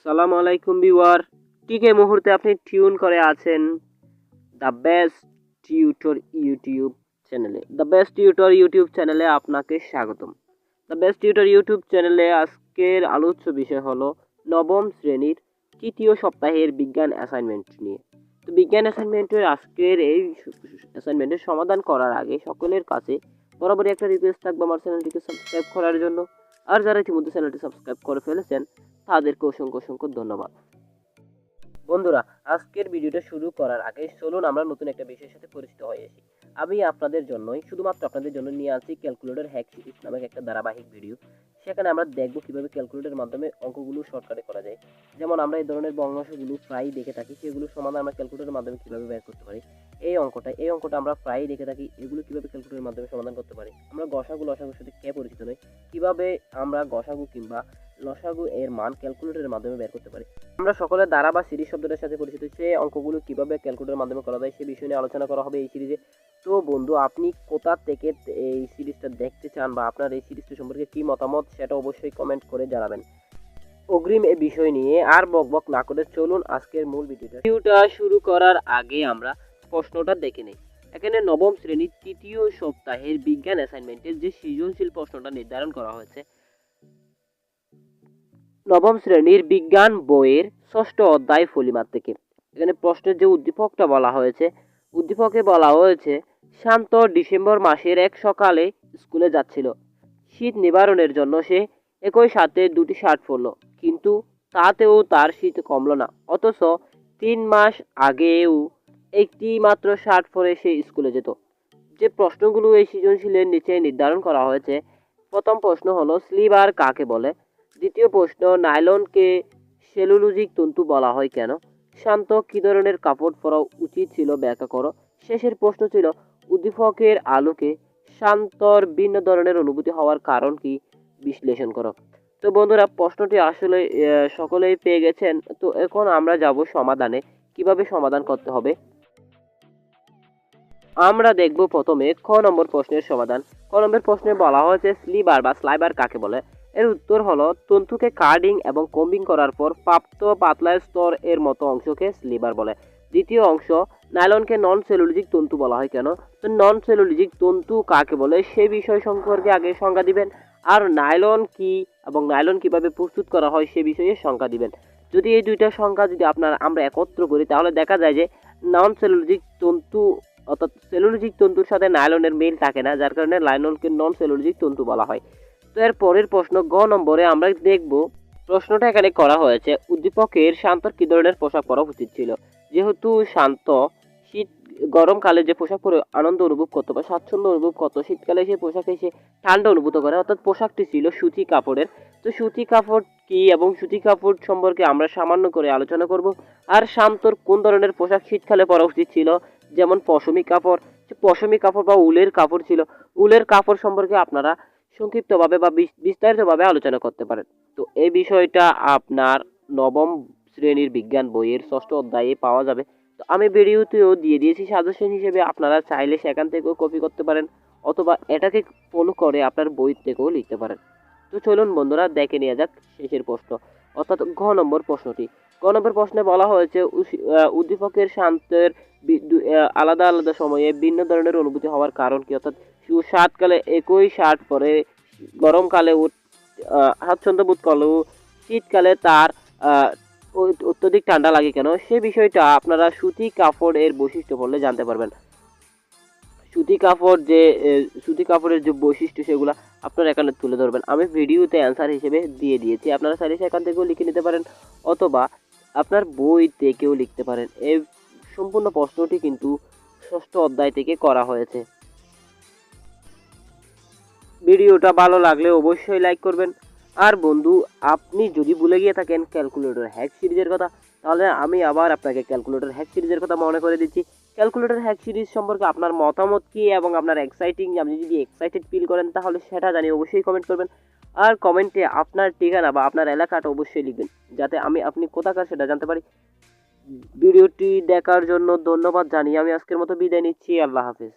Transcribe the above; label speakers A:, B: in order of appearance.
A: আসসালামু আলাইকুম বিওয়ার ঠিক এই মুহূর্তে আপনি টিউন করে আছেন দ্য বেস্ট টিউটর ইউটিউব চ্যানেলে দ্য বেস্ট টিউটর ইউটিউব চ্যানেলে আপনাকে স্বাগতম। দ্য বেস্ট টিউটর ইউটিউব চ্যানেলে আজকের আলোচ্য বিষয় হলো নবম শ্রেণির তৃতীয় সপ্তাহের বিজ্ঞান অ্যাসাইনমেন্ট নিয়ে। তো বিজ্ঞান অ্যাসাইনমেন্টের আজকের এই অ্যাসাইনমেন্টের সমাধান করার আগে সকলের কাছে বরাবরই একটা রিকোয়েস্ট থাকবে আমার চ্যানেলটিকে সাবস্ক্রাইব করার জন্য। আর যারা ইতিমধ্যে চ্যানেলটি সাবস্ক্রাইব করে ফেলেছেন, তাদেরকে অসংখ্য অসংখ্য ধন্যবাদ। বন্ধুরা, আজকের ভিডিওটা শুরু করার আগে চলুন আমরা নতুন একটা বিষয়ের সাথে পরিচিত হয়ে আসি। আমি আপনাদের জন্যই, শুধুমাত্র আপনাদের জন্য নিয়ে আসি ক্যালকুলেটর হ্যাক সিরিজ নামক একটা ধারাবাহিক ভিডিও। সেখানে আমরা দেখব কীভাবে ক্যালকুলেটরের মাধ্যমে অঙ্কগুলো শর্টকাটে করা যায়। যেমন আমরা এই ধরনের ভগ্নাংশগুলো প্রায়ই দেখে থাকি সেগুলো সমাধান আমরা ক্যালকুলেটরের মাধ্যমে কীভাবে বের করতে পারি। এই অঙ্কটা এই অঙ্কটা আমরা প্রায়ই দেখে থাকি, এগুলো কীভাবে ক্যালকুলেটরের মাধ্যমে সমাধান করতে পারি। আমরা গসাগু, লসাগুর সাথে কে পরিচিত নই? কীভাবে আমরা গসাগু কিংবা লসাগু এর মান ক্যালকুলেটরের মাধ্যমে বের করতে পারি? আমরা সকলে দ্বারা বা সিরিজ শব্দটার সাথে পরিচিত সেই অঙ্কগুলো কীভাবে ক্যালকুলেটরের মাধ্যমে করা যায় সে বিষয় নিয়ে আলোচনা করা হবে এই সিরিজে তো বন্ধু, আপনি কোথা থেকে এই সিরিজটা দেখতে চান বা আপনার এই সিরিজটা সম্পর্কে কি মতামত সেটা অবশ্যই কমেন্ট করে জানাবেন। অগ্রিম এই বিষয় নিয়ে আর বকবক না করে চলুন আজকের মূল ভিডিওটা। ভিডিওটা শুরু করার আগে আমরা প্রশ্নটা দেখে নেই। এখানে নবম শ্রেণির তৃতীয় সপ্তাহের বিজ্ঞান অ্যাসাইনমেন্টের যে সৃজনশীল প্রশ্নটা নির্ধারণ করা হয়েছে, নবম শ্রেণির বিজ্ঞান বইয়ের ষষ্ঠ অধ্যায় ফলিমার থেকে এখানে প্রশ্নের যে উদ্দীপকটা বলা হয়েছে, উদ্দীপকে বলা হয়েছে শান্ত ডিসেম্বর মাসের এক সকালে স্কুলে যাচ্ছিল। শীত নিবারণের জন্য সে একই সাথে দুটি শার্ট পরলো, কিন্তু তাতেও তার শীত কমলো না। অথচ তিন মাস আগেও একটি মাত্র শার্ট পরে সে স্কুলে যেত। যে প্রশ্নগুলো এই সৃজনশীলের নিচে নির্ধারণ করা হয়েছে, প্রথম প্রশ্ন হলো স্লিভার কাকে বলে? দ্বিতীয় প্রশ্ন, নাইলনকে সেলুলোজিক তন্তু বলা হয় কেন? শান্ত, কী ধরনের কাপড় পরা উচিত ছিল ব্যাখ্যা করো। শেষের প্রশ্ন ছিল উদ্দীপকের আলোকে শান্তর ভিন্ন ধরনের অনুভূতি হওয়ার কারণ কি বিশ্লেষণ করো। তো বন্ধুরা, প্রশ্নটি আসলে সকলেই পেয়ে গেছেন। তো এখন আমরা যাব সমাধানে। কীভাবে সমাধান করতে হবে? আমরা দেখব প্রথমে খ নম্বর প্রশ্নের সমাধান। ক নম্বর প্রশ্নে বলা হয়েছে স্লিবার বা স্লাইবার কাকে বলে? এর উত্তর হলো, তন্তুকে কার্ডিং এবং কম্বিং করার পর প্রাপ্ত পাতলা স্তর এর মতো অংশকে স্লিবার বলে। দ্বিতীয় অংশ নাইলনকে নন সেলুলোজিক তন্তু বলা হয় কেন? তো নন সেলুলোজিক তন্তু কাকে বলে? সে বিষয় সম্পর্কে আগে সংজ্ঞা দিবেন। আর নাইলন কি এবং নাইলন কীভাবে প্রস্তুত করা হয় সে বিষয়ে সংজ্ঞা দিবেন। যদি এই দুইটা সংখ্যা যদি আপনার আমরা একত্র করি, তাহলে দেখা যায় যে নন সেলুলোজিক তন্তু অর্থাৎ সেলুলোজিক তন্তুর সাথে নাইলনের মিল থাকে না, যার কারণে নাইলনকে নন সেলুলোজিক তন্তু বলা হয়। তো এর পরের প্রশ্ন, গ নম্বরে আমরা দেখব, প্রশ্নটা এখানে করা হয়েছে, উদ্দীপকের শান্তর কি ধরনের পোশাক পরা উচিত ছিল? যেহেতু শান্ত শীত, গরমকালে যে পোশাক পরে আনন্দ অনুভব করতো বা স্বাচ্ছন্দ্য অনুভব করতো, শীতকালে সেই পোশাকে সে ঠান্ডা অনুভূত করে। অর্থাৎ পোশাকটি ছিল সুতি কাপড়ের। তো সুতি কাপড় কি এবং সুতি কাপড় সম্পর্কে আমরা সামান্য করে আলোচনা করব। আর শান্তর কোন ধরনের পোশাক শীতকালে পরা উচিত ছিল? যেমন পশমি কাপড়। পশমি কাপড় বা উলের কাপড় ছিল। উলের কাপড় সম্পর্কে আপনারা সংক্ষিপ্তভাবে বা বিস্তারিতভাবে আলোচনা করতে পারেন। তো এই বিষয়টা আপনার নবম শ্রেণির বিজ্ঞান বইয়ের ষষ্ঠ অধ্যায়ে পাওয়া যাবে। তো আমি ভিডিওতেও দিয়ে দিয়েছি সাজেশন হিসেবে। আপনারা চাইলে সেখান থেকেও কপি করতে পারেন, অথবা এটাকে ফলো করে আপনার বই থেকেও লিখতে পারেন। তো চলুন বন্ধুরা, দেখে নেওয়া যাক শেষের প্রশ্ন। অর্থাৎ ঘ নম্বর প্রশ্নটি। গ নম্বর প্রশ্নে বলা হয়েছে উদ্দীপকের শান্তের আলাদা আলাদা সময়ে ভিন্ন ধরনের অনুভূতি হওয়ার কারণ কি? অর্থাৎ শীতকালে একই শার্ট পরে গরমকালে স্বাচ্ছন্দ্য বোধ করলেও শীতকালে তার অত্যধিক ঠান্ডা লাগে কেন? সে বিষয়টা আপনারা সুতি কাপড়ের বৈশিষ্ট্য পড়লে জানতে পারবেন। সুতি কাপড় যে সুতি কাপড়ের যে বৈশিষ্ট্য সেগুলো আপনারা এখানে তুলে ধরবেন। আমি ভিডিওতে অ্যান্সার হিসেবে দিয়ে দিয়েছি। আপনারা চাইলে সেখান থেকেও লিখে নিতে পারেন, অথবা আপনার বই থেকেও লিখতে পারেন। এই সম্পূর্ণ প্রশ্নটি কিন্তু ষষ্ঠ অধ্যায় থেকে করা হয়েছে। ভিডিওটা ভালো লাগলে অবশ্যই লাইক করবেন। আর বন্ধু, আপনি যদি ভুলে গিয়ে থাকেন ক্যালকুলেটর হ্যাক সিরিজের কথা, তাহলে আমি আবার আপনাকে ক্যালকুলেটর হ্যাক সিরিজের কথা মনে করে দিচ্ছি। ক্যালকুলেটর হ্যাক সিরিজ সম্পর্কে আপনার মতামত কী এবং আপনার এক্সাইটিং আপনি যদি এক্সাইটেড ফিল করেন, তাহলে সেটা জানি অবশ্যই কমেন্ট করবেন। আর কমেন্টে আপনার ঠিকানা বা আপনার এলাকাটা অবশ্যই লিখবেন, যাতে আমি আপনি কোথাকার সেটা জানতে পারি। ভিডিওটি দেখার জন্য ধন্যবাদ, জানিয়ে আমি আজকের মতো বিদায় নিচ্ছি, আল্লাহ হাফিজ।